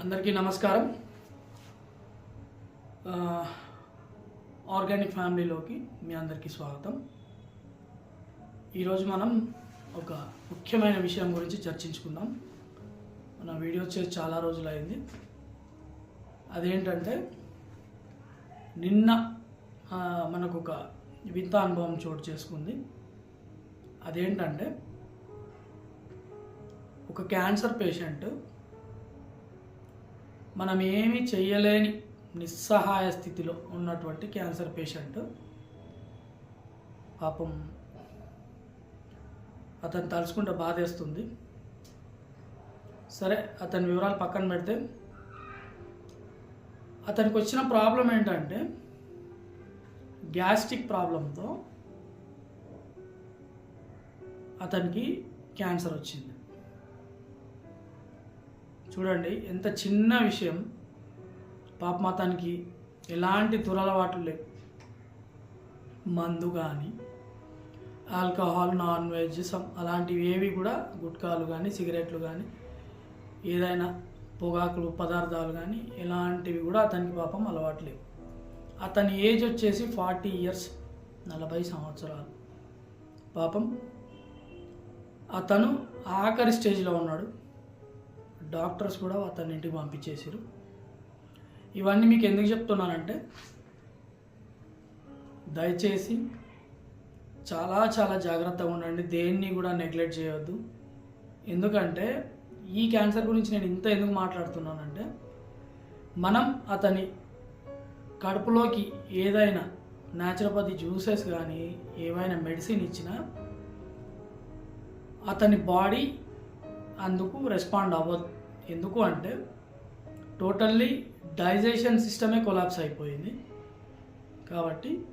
అందరికీ నమస్కారం. ఆర్గానిక్ ఫ్యామిలీలోకి మీ అందరికీ స్వాగతం. ఈరోజు మనం ఒక ముఖ్యమైన విషయం గురించి చర్చించుకుందాం. మన వీడియో చేసి చాలా రోజులైంది. అదేంటంటే నిన్న మనకు ఒక వింత అనుభవం చోటు చేసుకుంది. అదేంటంటే ఒక క్యాన్సర్ పేషెంట్ మనం ఏమీ చేయలేని నిస్సహాయ స్థితిలో ఉన్నటువంటి క్యాన్సర్ పేషెంట్. పాపం అతను తలుచుకుంటే బాధేస్తుంది. సరే అతని వివరాలు పక్కన పెడితే అతనికి వచ్చిన ప్రాబ్లం ఏంటంటే గ్యాస్ట్రిక్ ప్రాబ్లంతో అతనికి క్యాన్సర్ వచ్చింది. చూడండి ఎంత చిన్న విషయం. పాపం అతనికి ఎలాంటి దురలవాట్లు లేవు. మందు కానీ ఆల్కహాల్ నాన్ వెజ్ సమ్ అలాంటివి ఏవి కూడా గుట్కాలు కానీ సిగరెట్లు కానీ ఏదైనా పొగాకులు పదార్థాలు కానీ ఎలాంటివి కూడా అతనికి పాపం అలవాటు లేవు. అతని ఏజ్ వచ్చేసి ఫార్టీ ఇయర్స్ నలభై సంవత్సరాలు. పాపం అతను ఆఖరి స్టేజ్లో ఉన్నాడు. డాక్టర్స్ కూడా అతన్ని ఇంటికి పంపించేసారు ఇవన్నీ మీకు ఎందుకు చెప్తున్నానంటే దయచేసి చాలా చాలా జాగ్రత్తగా ఉండండి దేన్ని కూడా నెగ్లెక్ట్ చేయొద్దు. ఎందుకంటే ఈ క్యాన్సర్ గురించి నేను ఇంత ఎందుకు మాట్లాడుతున్నానంటే మనం అతని కడుపులోకి ఏదైనా న్యాచురోపతి జ్యూసెస్ కానీ ఏమైనా మెడిసిన్ ఇచ్చినా అతని బాడీ అందుకు రెస్పాండ్ అవ్వదు. ఎందుకు అంటే టోటల్లీ డైజెషన్ సిస్టమే కొలాప్స్ అయిపోయింది. కాబట్టి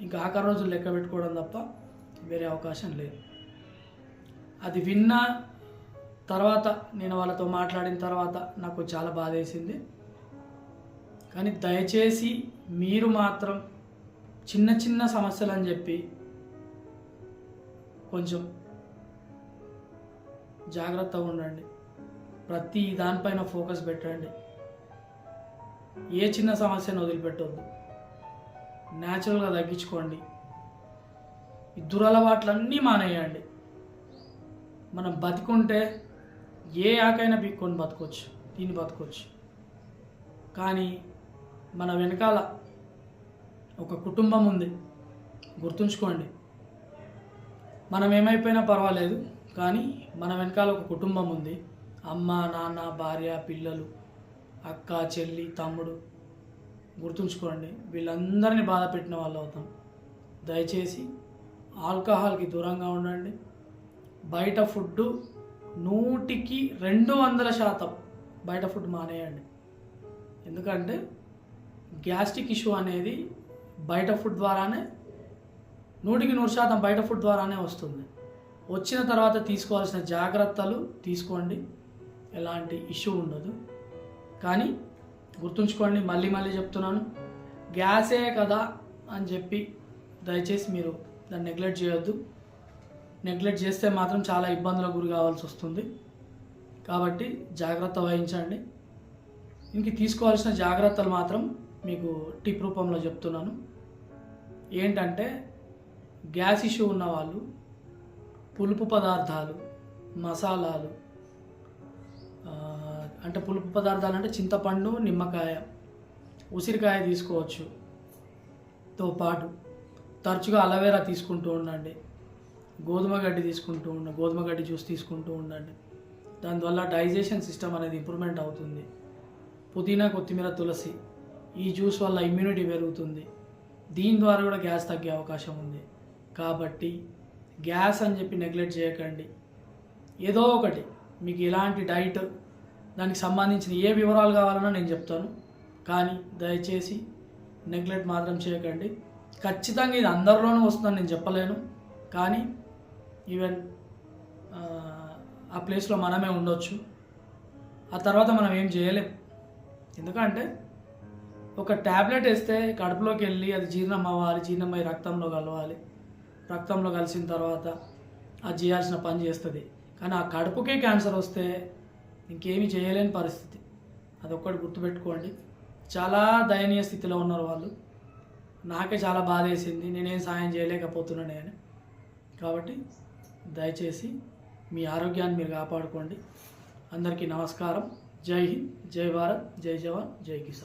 ఇంకా ఆఖరి రోజులు లెక్క పెట్టుకోవడం తప్ప వేరే అవకాశం లేదు. అది విన్న తర్వాత నేను వాళ్ళతో మాట్లాడిన తర్వాత నాకు చాలా బాధ వేసింది. కానీ దయచేసి మీరు మాత్రం చిన్న చిన్న సమస్యలు అని చెప్పి కొంచెం జాగ్రత్తగా ఉండండి. ప్రతి దానిపైన ఫోకస్ పెట్టండి. ఏ చిన్న సమస్యను వదిలిపెట్టొద్దు. న్యాచురల్గా తగ్గించుకోండి. ఈ దురలవాట్లన్నీ మానేయండి. మనం బతికుంటే ఏ ఆకైనా పీక్కొని బతకొచ్చు తిని బతకొచ్చు. కానీ మన వెనకాల ఒక కుటుంబం ఉంది. గుర్తుంచుకోండి. మనం ఏమైపోయినా పర్వాలేదు కానీ మన వెనకాల ఒక కుటుంబం ఉంది. అమ్మ నాన్న భార్య పిల్లలు అక్క చెల్లి తమ్ముడు. గుర్తుంచుకోండి వీళ్ళందరినీ బాధ పెట్టిన వాళ్ళు అవుతాం. దయచేసి ఆల్కహాల్కి దూరంగా ఉండండి. బయట ఫుడ్ నూటికి రెండు వందల శాతం బయట ఫుడ్ మానేయండి. ఎందుకంటే గ్యాస్ట్రిక్ ఇష్యూ అనేది బయట ఫుడ్ ద్వారానే నూటికి నూరు శాతం బయట ఫుడ్ ద్వారానే వస్తుంది. వచ్చిన తర్వాత తీసుకోవాల్సిన జాగ్రత్తలు తీసుకోండి. ఎలాంటి ఇష్యూ ఉండదు. కానీ గుర్తుంచుకోండి మళ్ళీ మళ్ళీ చెప్తున్నాను. గ్యాసే కదా అని చెప్పి దయచేసి మీరు దాన్ని నెగ్లెక్ట్ చేయొద్దు. నెగ్లెక్ట్ చేస్తే మాత్రం చాలా ఇబ్బందులకు గురి కావాల్సి వస్తుంది. కాబట్టి జాగ్రత్త వహించండి. ఇంక తీసుకోవాల్సిన జాగ్రత్తలు మాత్రం మీకు టిప్ రూపంలో చెప్తున్నాను. ఏంటంటే గ్యాస్ ఇష్యూ ఉన్న వాళ్ళు పులుపు పదార్థాలు మసాలాలు అంటే పులుపు పదార్థాలు అంటే చింతపండు నిమ్మకాయ ఉసిరికాయ తీసుకోవచ్చు. తో పాటు తరచుగా అలవేరా తీసుకుంటూ ఉండండి. గోధుమ గడ్డి తీసుకుంటూ ఉండండి గోధుమ గడ్డి జ్యూస్ తీసుకుంటూ ఉండండి. దానివల్ల డైజెషన్ సిస్టమ్ అనేది ఇంప్రూవ్మెంట్ అవుతుంది. పుదీనా కొత్తిమీర తులసి ఈ జ్యూస్ వల్ల ఇమ్యూనిటీ పెరుగుతుంది. దీని ద్వారా కూడా గ్యాస్ తగ్గే అవకాశం ఉంది. కాబట్టి గ్యాస్ అని చెప్పి నెగ్లెక్ట్ చేయకండి. ఏదో ఒకటి మీకు ఎలాంటి డైట్ దానికి సంబంధించిన ఏ వివరాలు కావాలన్నా నేను చెప్తాను. కానీ దయచేసి నెగ్లెక్ట్ మాత్రం చేయకండి. ఖచ్చితంగా ఇది అందరిలోనూ వస్తుందని నేను చెప్పలేను. కానీ ఈవెన్ ఆ, ప్లేస్లో మనమే ఉండొచ్చు. ఆ తర్వాత మనం ఏం చేయలేం. ఎందుకంటే ఒక ట్యాబ్లెట్ వేస్తే కడుపులోకి వెళ్ళి అది జీర్ణం అవ్వాలి జీర్ణమై రక్తంలో కలవాలి. రక్తంలో కలిసిన తర్వాత అది చేయాల్సిన పని చేస్తుంది. కానీ ఆ కడుపుకే క్యాన్సర్ వస్తే ఇంకేమీ చేయలేని పరిస్థితి. అదొక్కటి గుర్తుపెట్టుకోండి. చాలా దయనీయ స్థితిలో ఉన్నారు వాళ్ళు. నాకే చాలా బాధ వేసింది నేనేం సాయం చేయలేకపోతున్నాను అని కాబట్టి దయచేసి మీ ఆరోగ్యాన్ని మీరు కాపాడుకోండి. అందరికీ నమస్కారం. జై హింద్. జై భారత్. జై జవాన్. జై కిసాన్.